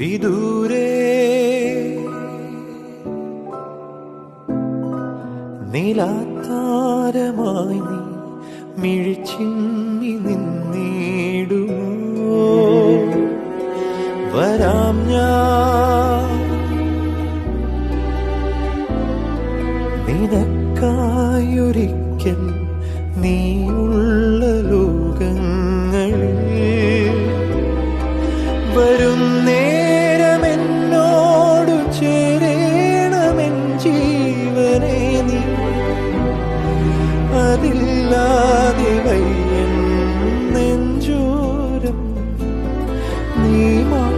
വിദൂരേ. നിലാത്താരമായി നീ മിഴിച്ചിങ്ങി നിന്നിടുമോ വരാം ഞാൻ. നിനക്കായൊരിക്കൽ നീയുള്ള ലോകങ്ങളിൽ 你吗？